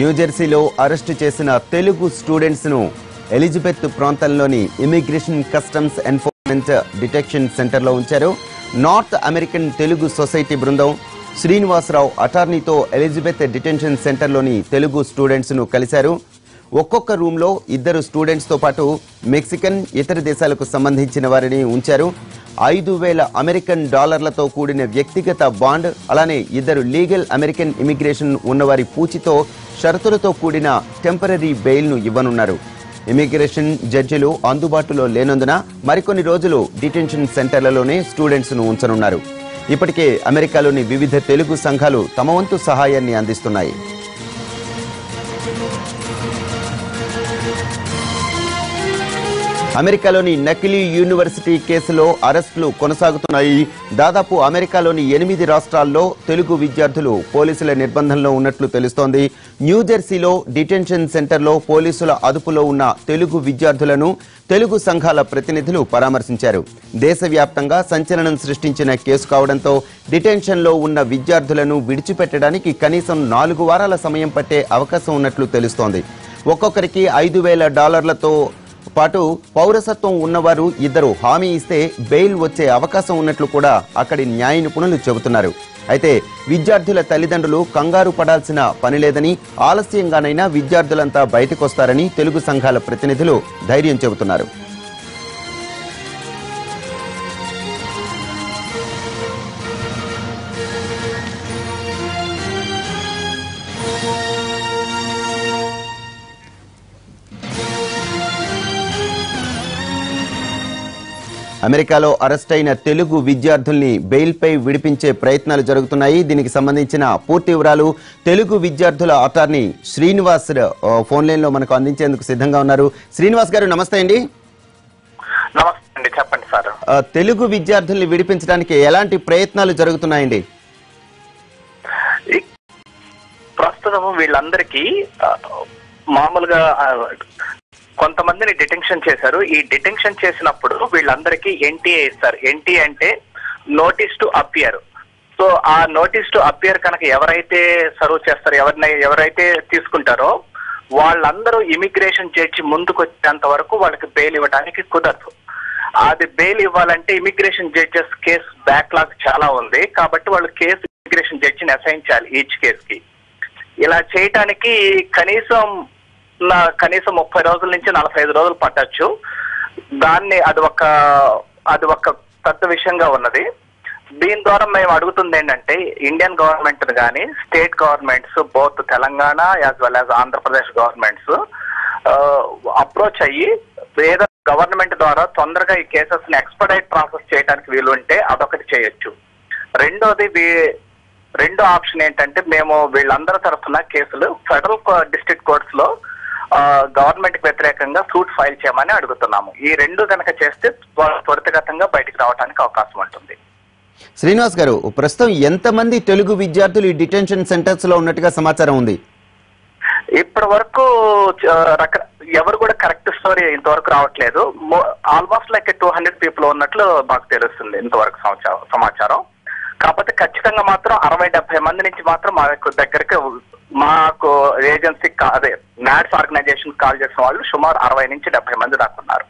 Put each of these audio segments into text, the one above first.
న్యూజెర్సీలో arrest చేసిన తెలుగు స్టూడెంట్స్ను Elizabeth ప్రాంతంలోని ఇమిగ్రేషన్ కస్టమ్స్ ఎన్ఫోర్స్మెంట్ డిటెక్షన్ సెంటర్లో ఉంచారు. నార్త్ అమెరికన్ తెలుగు సొసైటీ బృందం శ్రీనివాసరావు అటార్నీతో ఎలిజబెత్ డిటెన్షన్ సెంటర్లోని తెలుగు స్టూడెంట్స్ను కలిశారు. ఒక్కొక్క రూమ్లో ఇద్దరు స్టూడెంట్స్తో పాటు మెక్సికన్ ఇతర దేశాలకు సంబంధించిన వారిని ఉంచారు. ఐదు వేల అమెరికన్ డాలర్లతో కూడిన వ్యక్తిగత బాండ్ అలానే ఇద్దరు లీగల్ అమెరికన్ ఇమిగ్రేషన్ ఉన్నవారి పూచితో షరతులతో కూడిన టెంపరీ బెయిల్ను ఇవ్వనున్నారు. ఇమిగ్రేషన్ జడ్జిలు అందుబాటులో లేనందున మరికొన్ని రోజులు డిటెన్షన్ సెంటర్లలోనే స్టూడెంట్స్ను ఉంచనున్నారు. ఇప్పటికే అమెరికాలోని వివిధ తెలుగు సంఘాలు తమ వంతు సహాయాన్ని అందిస్తున్నాయి. అమెరికాలోని నకిలీ యూనివర్సిటీ కేసులో అరెస్టులు కొనసాగుతున్నాయి. దాదాపు అమెరికాలోని ఎనిమిది రాష్ట్రాల్లో తెలుగు విద్యార్థులు పోలీసుల నిర్బంధంలో ఉన్నట్లు తెలుస్తోంది. న్యూజెర్సీలో డిటెన్షన్ సెంటర్లో పోలీసుల అదుపులో ఉన్న తెలుగు విద్యార్థులను తెలుగు సంఘాల ప్రతినిధులు పరామర్శించారు. దేశవ్యాప్తంగా సంచలనం సృష్టించిన కేసు కావడంతో డిటెన్షన్లో ఉన్న విద్యార్థులను విడిచిపెట్టడానికి కనీసం నాలుగు వారాల సమయం పట్టే అవకాశం ఉన్నట్లు తెలుస్తోంది. ఒక్కొక్కరికి ఐదు వేల డాలర్లతో పాటు పౌరసత్వం ఉన్నవారు ఇద్దరు హామీ ఇస్తే బెయిల్ వచ్చే అవకాశం ఉన్నట్లు కూడా అక్కడి న్యాయ నిపుణులు చెబుతున్నారు. అయితే విద్యార్థుల తల్లిదండ్రులు కంగారు పడాల్సిన పని లేదని ఆలస్యంగానైనా విద్యార్థులంతా బయటకొస్తారని తెలుగు సంఘాల ప్రతినిధులు ధైర్యం చెబుతున్నారు. అమెరికాలో అరెస్ట్ అయిన తెలుగు విద్యార్థుల్ని బెయిల్పై విడిపించే ప్రయత్నాలు జరుగుతున్నాయి. దీనికి సంబంధించిన పూర్తి వివరాలు తెలుగు విద్యార్థుల అటార్నీ శ్రీనివాస్ ఫోన్ లైన్లో మనకు అందించేందుకు సిద్ధంగా ఉన్నారు. శ్రీనివాస్ గారు నమస్తే అండి. నమస్తే అండి. చెప్పండి సార్. తెలుగు విద్యార్థుల్ని విడిపించడానికి ఎలాంటి ప్రయత్నాలు జరుగుతున్నాయండి? ప్రస్తుతం వీళ్ళందరికీ మామూలుగా కొంతమందిని డిటెన్షన్ చేశారు. ఈ డిటెన్షన్ చేసినప్పుడు వీళ్ళందరికీ ఎన్టీఏ ఇస్తారు. ఎన్టీ అంటే నోటీస్ టు అపియర్. సో ఆ నోటీస్ టు అపియర్ కనుక ఎవరైతే సర్వ్ చేస్తారో ఎవరినై ఎవరైతే తీసుకుంటారో వాళ్ళందరూ ఇమిగ్రేషన్ జడ్జి ముందుకు వచ్చేంత వరకు వాళ్ళకి బెయిల్ ఇవ్వడానికి కుదరదు. అది బెయిల్ ఇవ్వాలంటే ఇమిగ్రేషన్ జడ్జెస్ కేసు బ్యాక్లాగ్ చాలా ఉంది. కాబట్టి వాళ్ళు కేసు ఇమిగ్రేషన్ జడ్జిని అసైన్ చేయాలి ఈచ్ కేసుకి. ఇలా చేయటానికి కనీసం కనీసం ముప్పై రోజుల నుంచి నలభై ఐదు రోజులు పట్టచ్చు. దాన్ని అది ఒక అది ఒక పెద్ద విషయంగా ఉన్నది. దీని ద్వారా మేము అడుగుతుంది ఏంటంటే ఇండియన్ గవర్నమెంట్ కానీ state governments both Telangana as well as Andhra Pradesh governments approach అయ్యి ఏదో గవర్నమెంట్ ద్వారా తొందరగా ఈ కేసెస్ని ఎక్స్పడైట్ ప్రాసెస్ చేయడానికి వీలుంటే అదొకటి చేయొచ్చు. రెండోది రెండో ఆప్షన్ ఏంటంటే మేము వీళ్ళందరి తరఫున కేసులు ఫెడరల్ డిస్ట్రిక్ట్ కోర్ట్స్లో గవర్నమెంట్కి వ్యతిరేకంగా సూట్ ఫైల్ చేయమని అడుగుతున్నాము. ఈ రెండు కనుక చేస్తే త్వరితగతంగా బయటికి రావడానికి అవకాశం ఉంటుంది. శ్రీనివాస్ గారు ప్రస్తుతం ఎంతమంది తెలుగు విద్యార్థులు ఈ డిటెన్షన్ సెంటర్స్లో ఉన్నట్టుగా సమాచారం ఉంది? ఇప్పటి వరకు ఎవరు కూడా కరెక్ట్ స్టోరీ ఇంతవరకు రావట్లేదు. Almost like two hundred people ఉన్నట్లు మాకు తెలుస్తుంది ఇంతవరకు సమాచారం. కాకపోతే ఖచ్చితంగా మాత్రం అరవై డెబ్బై మంది నుంచి మాత్రం మా దగ్గరికి మాకు ఏజెన్సీ అదే నాట్స్ ఆర్గనైజేషన్ కాల్ చేసిన వాళ్ళు సుమారు అరవై నుంచి డెబ్బై మంది దాకా ఉన్నారు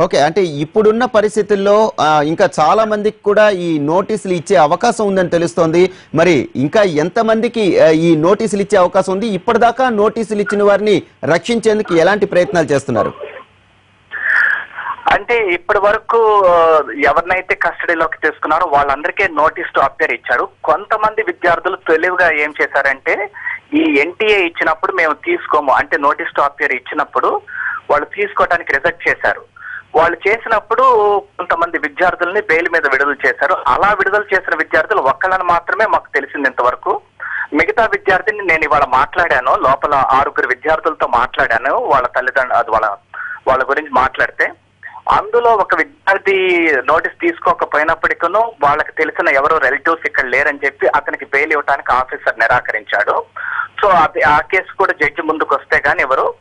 ఓకే అంటే ఇప్పుడున్న పరిస్థితుల్లో ఆ, ఇంకా చాలా మందికి కూడా ఈ నోటీసులు ఇచ్చే అవకాశం ఉందని తెలుస్తోంది. మరి ఇంకా ఎంతమందికి ఈ నోటీసులు ఇచ్చే అవకాశం ఉంది? ఇప్పటిదాకా నోటీసులు ఇచ్చిన వారిని రక్షించేందుకు ఎలాంటి ప్రయత్నాలు చేస్తున్నారు? అంటే ఇప్పటి వరకు ఎవరినైతే కస్టడీలోకి తీసుకున్నారో వాళ్ళందరికీ నోటీస్ టు అప్పేర్ ఇచ్చారు. కొంతమంది విద్యార్థులు తెలివిగా ఏం చేశారంటే ఈ ఎన్టీఏ ఇచ్చినప్పుడు మేము తీసుకోము అంటే నోటీస్ టు అప్పేర్ ఇచ్చినప్పుడు వాళ్ళు తీసుకోవడానికి రిజెక్ట్ చేశారు. వాళ్ళు చేసినప్పుడు కొంతమంది విద్యార్థుల్ని బెయిల్ మీద విడుదల చేశారు. అలా విడుదల చేసిన విద్యార్థులు ఒక్కళ్ళని మాత్రమే మాకు తెలిసింది ఇంతవరకు. మిగతా విద్యార్థిని నేను ఇవాళ మాట్లాడాను లోపల ఆరుగురు విద్యార్థులతో మాట్లాడాను వాళ్ళ తల్లిదండ్రులు అది వాళ్ళ వాళ్ళ గురించి మాట్లాడితే. అందులో ఒక విద్యార్థి నోటీస్ తీసుకోకపోయినప్పటికీ వాళ్ళకి తెలిసిన ఎవరో రిలేటివ్స్ ఇక్కడ లేరని చెప్పి అతనికి బెయిల్ ఇవ్వడానికి ఆఫీసర్ నిరాకరించాడు. సో అది ఆ కేసు కూడా జడ్జి ముందుకు వస్తే గానీ ఎవరు?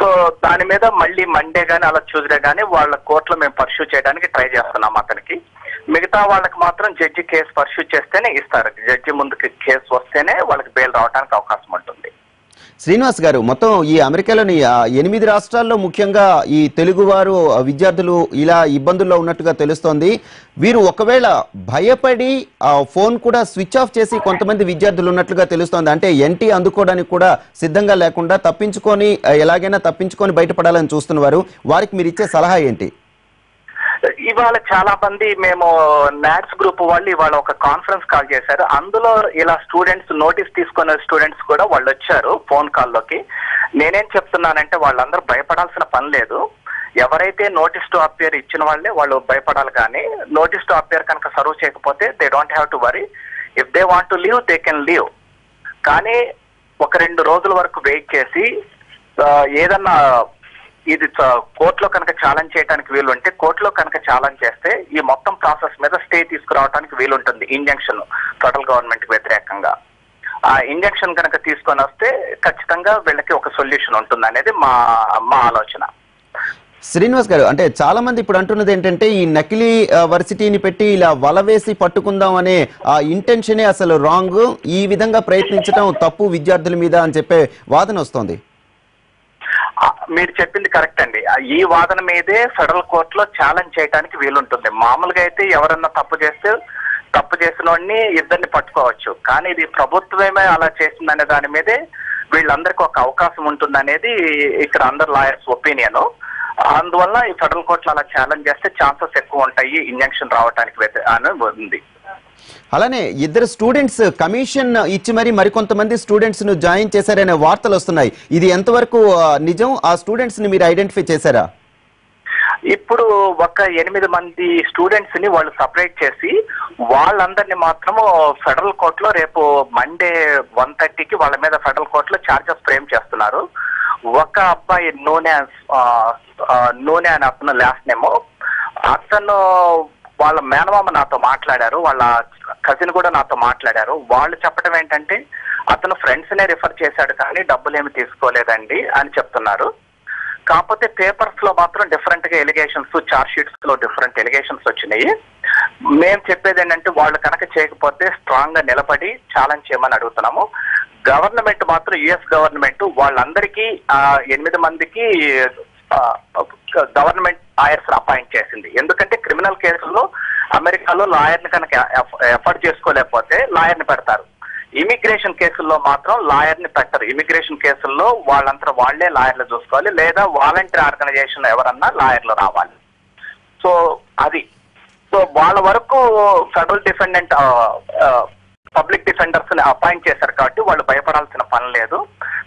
సో దాని మీద మళ్ళీ మండే కానీ అలా చూసిరే కానీ వాళ్ళ కోర్టులో మేము పర్సూ చేయడానికి ట్రై చేస్తున్నాం అతనికి. మిగతా వాళ్ళకి మాత్రం జడ్జి కేసు పర్సూ చేస్తేనే ఇస్తారు. జడ్జి ముందుకు కేసు వస్తేనే వాళ్ళకి బెయిల్ రావడానికి అవకాశం ఉంటుంది. శ్రీనివాస్ గారు మొత్తం ఈ అమెరికాలోని ఎనిమిది రాష్ట్రాల్లో ముఖ్యంగా ఈ తెలుగువారు విద్యార్థులు ఇలా ఇబ్బందుల్లో ఉన్నట్టుగా తెలుస్తోంది. వీరు ఒకవేళ భయపడి ఫోన్ కూడా స్విచ్ ఆఫ్ చేసి కొంతమంది విద్యార్థులు ఉన్నట్లుగా తెలుస్తోంది. అంటే ఎన్టీ అందుకోవడానికి కూడా సిద్ధంగా లేకుండా తప్పించుకొని ఎలాగైనా తప్పించుకొని బయటపడాలని చూస్తున్నవారు. వారికి మీరు ఇచ్చే సలహా ఏంటి? ఇవాళ చాలా మంది మేము నాట్స్ గ్రూప్ వాళ్ళు ఇవాళ ఒక కాన్ఫరెన్స్ కాల్ చేశారు. అందులో ఇలా స్టూడెంట్స్ నోటీస్ తీసుకున్న స్టూడెంట్స్ కూడా వాళ్ళు వచ్చారు ఫోన్ కాల్లోకి నేనేం చెప్తున్నానంటే వాళ్ళందరూ భయపడాల్సిన పని లేదు. ఎవరైతే నోటీస్ టు అపియర్ ఇచ్చిన వాళ్ళే వాళ్ళు భయపడాలి కానీ నోటీస్ టు అపియర్ కనుక సర్వ్ చేయకపోతే they don't have to worry if they want to leave they can leave కానీ ఒక రెండు రోజుల వరకు వెయిట్ చేసి ఏదన్నా ఇది కోర్టులో కనుక ఛాలెంజ్ చేయడానికి వీలు ఉంటే కోర్టులో కనుక ఛాలెంజ్ చేస్తే ఈ మొత్తం ప్రాసెస్ మీద స్టే తీసుకురావడానికి వీలుంటుంది ఇంజంక్షన్ ఫెడరల్ గవర్నమెంట్ వ్యతిరేకంగా. ఆ ఇంజక్షన్ కనుక తీసుకొని వస్తే ఖచ్చితంగా వీళ్ళకి ఒక సొల్యూషన్ ఉంటుంది అనేది మా మా ఆలోచన. శ్రీనివాస్ గారు అంటే చాలా మంది ఇప్పుడు అంటున్నది ఏంటంటే ఈ నకిలీ వర్సిటీని పెట్టి ఇలా వల వేసి పట్టుకుందాం అనే ఆ ఇంటెన్షనే అసలు రాంగ్ ఈ విధంగా ప్రయత్నించడం తప్పు విద్యార్థుల మీద అని చెప్పే వాదన వస్తోంది. మీరు చెప్పింది కరెక్ట్ అండి. ఈ వాదన మీదే ఫెడరల్ కోర్టులో ఛాలెంజ్ చేయడానికి వీలుంటుంది. మామూలుగా అయితే ఎవరన్నా తప్పు చేస్తే తప్పు చేసిన వాడిని ఇద్దరిని పట్టుకోవచ్చు. కానీ ఇది ప్రభుత్వమే అలా చేసిందనే దాని మీదే వీళ్ళందరికీ ఒక అవకాశం ఉంటుంది అనేది ఇక్కడ అందరు లాయర్స్ ఒపీనియన్ అందువల్ల ఈ ఫెడరల్ కోర్టులో అలా ఛాలెంజ్ చేస్తే ఛాన్సెస్ ఎక్కువ ఉంటాయి. ఇంజంక్షన్ రావడానికి అని ఉంది. అలానే ఇద్దరు స్టూడెంట్స్ కమిషన్ ఇచ్చి మరి మరికొంతమంది స్టూడెంట్స్ను జాయిన్ చేశారనే వార్తలు వస్తున్నాయి. ఇది ఎంతవరకు నిజం? ఆ స్టూడెంట్స్ని మీరు ఐడెంటిఫై చేశారా? ఇప్పుడు ఒక ఎనిమిది మంది స్టూడెంట్స్ని వాళ్ళు సపరేట్ చేసి వాళ్ళందరినీ మాత్రము ఫెడరల్ కోర్టులో రేపు మండే వన్ థర్టీకి వాళ్ళ మీద ఫెడరల్ కోర్టులో ఛార్జెస్ ఫ్రేమ్ చేస్తున్నారు. ఒక అబ్బాయి నూనె నూనె అని అతను లాస్ట్ నేమో అతను వాళ్ళ మేనమామ నాతో మాట్లాడారు వాళ్ళ కజిన్ కూడా నాతో మాట్లాడారు. వాళ్ళు చెప్పడం ఏంటంటే అతను ఫ్రెండ్స్ నే రిఫర్ చేశాడు కానీ డబ్బులు ఏమి తీసుకోలేదండి అని చెప్తున్నారు. కాకపోతే పేపర్స్లో మాత్రం డిఫరెంట్గా ఎలిగేషన్స్ చార్జ్ షీట్స్లో డిఫరెంట్ ఎలిగేషన్స్ వచ్చినాయి. మేము చెప్పేది ఏంటంటే వాళ్ళు కనుక చేయకపోతే స్ట్రాంగ్గా నిలబడి ఛాలెంజ్ చేయమని అడుగుతున్నాము. గవర్నమెంట్ మాత్రం యుఎస్ గవర్నమెంట్ వాళ్ళందరికీ ఎనిమిది మందికి గవర్నమెంట్ లాయర్స్ అపాయింట్ చేసింది. ఎందుకంటే క్రిమినల్ కేసుల్లో అమెరికాలో లాయర్ని కనుక ఎఫర్ట్ చేసుకోలేకపోతే లాయర్ని పెడతారు. ఇమిగ్రేషన్ కేసుల్లో మాత్రం లాయర్ని పెట్టరు. ఇమిగ్రేషన్ కేసుల్లో వాళ్ళంతా వాళ్ళే లాయర్లు చూసుకోవాలి లేదా వాలంటీర్ ఆర్గనైజేషన్ ఎవరన్నా లాయర్లు రావాలి. సో అది. సో వాళ్ళ వరకు ఫెడరల్ డిఫెండెంట్ పబ్లిక్ డిఫెండర్స్ని అపాయింట్ చేశారు కాబట్టి వాళ్ళు భయపడాల్సిన పని లేదు.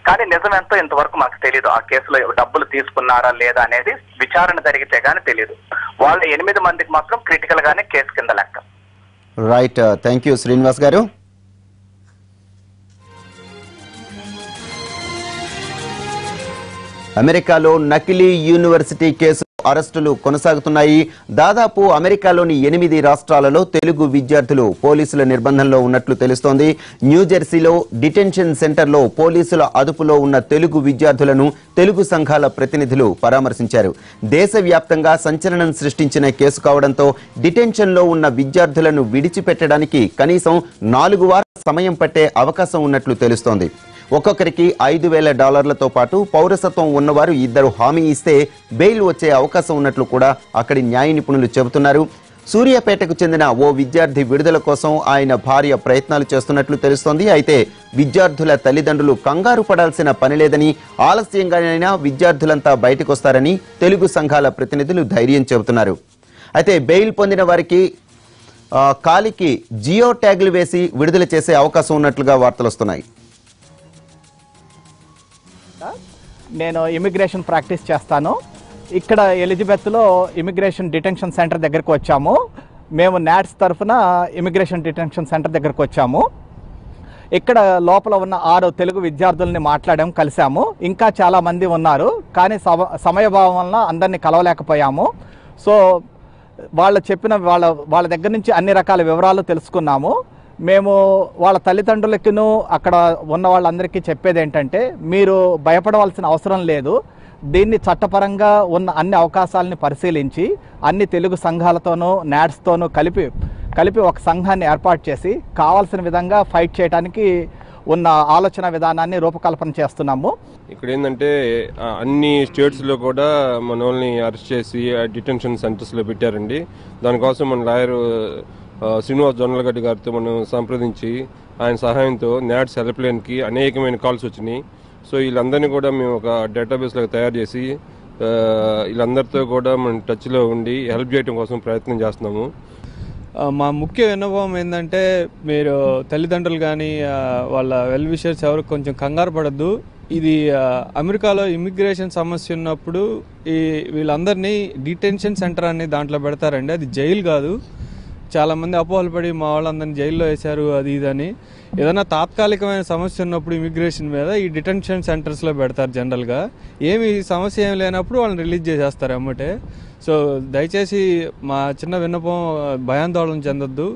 కానీ నిజం ఎంతో ఇంతవరకు మాకు తెలియదు ఆ కేసులో డబ్బులు తీసుకున్నారా లేదా అనేది విచారణ జరిగితే గానీ తెలియదు వాళ్ళ ఎనిమిది మందికి మాత్రం క్రిటికల్ గానే కేసు కింద లెక్క. రైట్ థ్యాంక్ యూ శ్రీనివాస్ గారు. అమెరికాలో నకిలీ యూనివర్సిటీ కేసు అరెస్టులు కొనసాగుతున్నాయి. దాదాపు అమెరికాలోని ఎనిమిది రాష్ట్రాలలో తెలుగు విద్యార్థులు పోలీసుల నిర్బంధంలో ఉన్నట్లు తెలుస్తోంది. న్యూజెర్సీలో డిటెన్షన్ సెంటర్లో పోలీసుల అదుపులో ఉన్న తెలుగు విద్యార్థులను తెలుగు సంఘాల ప్రతినిధులు పరామర్శించారు. దేశవ్యాప్తంగా సంచలనం సృష్టించిన కేసు కావడంతో డిటెన్షన్లో ఉన్న విద్యార్థులను విడిచిపెట్టడానికి కనీసం నాలుగు వారాల సమయం పట్టే అవకాశం ఉన్నట్లు తెలుస్తోంది. ఒక్కొక్కరికి ఐదు వేల డాలర్లతో పాటు పౌరసత్వం ఉన్నవారు ఇద్దరు హామీ ఇస్తే బెయిల్ వచ్చే అవకాశం ఉన్నట్లు కూడా అక్కడి న్యాయ నిపుణులు చెబుతున్నారు. సూర్యాపేటకు చెందిన ఓ విద్యార్థి విడుదల కోసం ఆయన భార్య ప్రయత్నాలు చేస్తున్నట్లు తెలుస్తోంది. అయితే విద్యార్థుల తల్లిదండ్రులు కంగారు పడాల్సిన పని లేదని ఆలస్యంగానైనా విద్యార్థులంతా బయటకొస్తారని తెలుగు సంఘాల ప్రతినిధులు ధైర్యం చెబుతున్నారు. అయితే బెయిల్ పొందిన వారికి కాలికి జియో ట్యాగులు వేసి విడుదల చేసే అవకాశం ఉన్నట్లుగా వార్తలు వస్తున్నాయి. నేను ఇమిగ్రేషన్ ప్రాక్టీస్ చేస్తాను. ఇక్కడ ఎలిజబెత్లో ఇమిగ్రేషన్ డిటెన్షన్ సెంటర్ దగ్గరకు వచ్చాము. మేము నాట్స్ తరఫున ఇమిగ్రేషన్ డిటెన్షన్ సెంటర్ దగ్గరకు వచ్చాము. ఇక్కడ లోపల ఉన్న ఆరు తెలుగు విద్యార్థుల్ని మాట్లాడాము కలిసాము ఇంకా చాలామంది ఉన్నారు కానీ సమ సమయభావం వలన అందరినీ కలవలేకపోయాము. సో వాళ్ళు చెప్పిన వాళ్ళ వాళ్ళ దగ్గర నుంచి అన్ని రకాల వివరాలు తెలుసుకున్నాము. మేము వాళ్ళ తల్లిదండ్రులకును అక్కడ ఉన్న వాళ్ళందరికీ చెప్పేది ఏంటంటే మీరు భయపడవలసిన అవసరం లేదు. దీన్ని చట్టపరంగా ఉన్న అన్ని అవకాశాలని పరిశీలించి అన్ని తెలుగు సంఘాలతోనూ నాట్స్తోనూ కలిపి కలిపి ఒక సంఘాన్ని ఏర్పాటు చేసి కావాల్సిన విధంగా ఫైట్ చేయడానికి ఉన్న ఆలోచన విధానాన్ని రూపకల్పన చేస్తున్నాము. ఇక్కడ ఏంటంటే అన్ని స్టేట్స్లో కూడా మన వాళ్ళని అరెస్ట్ చేసి డిటెన్షన్ సెంటర్స్లో పెట్టారండి. దానికోసం మన లాయర్ శ్రీనివాస్ జొన్నలగడ్డి గారితో మనం సంప్రదించి ఆయన సహాయంతో నాట్స్ హెల్ప్ లైన్కి అనేకమైన కాల్స్ వచ్చినాయి. సో వీళ్ళందరినీ కూడా మేము ఒక డేటాబేస్లో తయారు చేసి వీళ్ళందరితో కూడా మనం టచ్లో ఉండి హెల్ప్ చేయడం కోసం ప్రయత్నం చేస్తున్నాము. మా ముఖ్య విన్నపం ఏంటంటే మీరు తల్లిదండ్రులు కానీ వాళ్ళ వెల్ విషర్స్ ఎవరు కొంచెం కంగారు పడద్దు. ఇది అమెరికాలో ఇమిగ్రేషన్ సమస్య ఉన్నప్పుడు ఈ వీళ్ళందరినీ డిటెన్షన్ సెంటర్ అని దాంట్లో పెడతారండి. అది జైలు కాదు. చాలామంది అపోహలు పడి మా వాళ్ళందరినీ జైల్లో వేశారు అది ఇది అని. ఏదైనా తాత్కాలికమైన సమస్య ఉన్నప్పుడు ఇమిగ్రేషన్ మీద ఈ డిటెన్షన్ సెంటర్స్లో పెడతారు జనరల్గా. ఏమి సమస్య ఏం లేనప్పుడు వాళ్ళని రిలీజ్ చేసేస్తారు అమ్మటే. సో దయచేసి మా చిన్న విన్నపం భయాందోళన చెందొద్దు.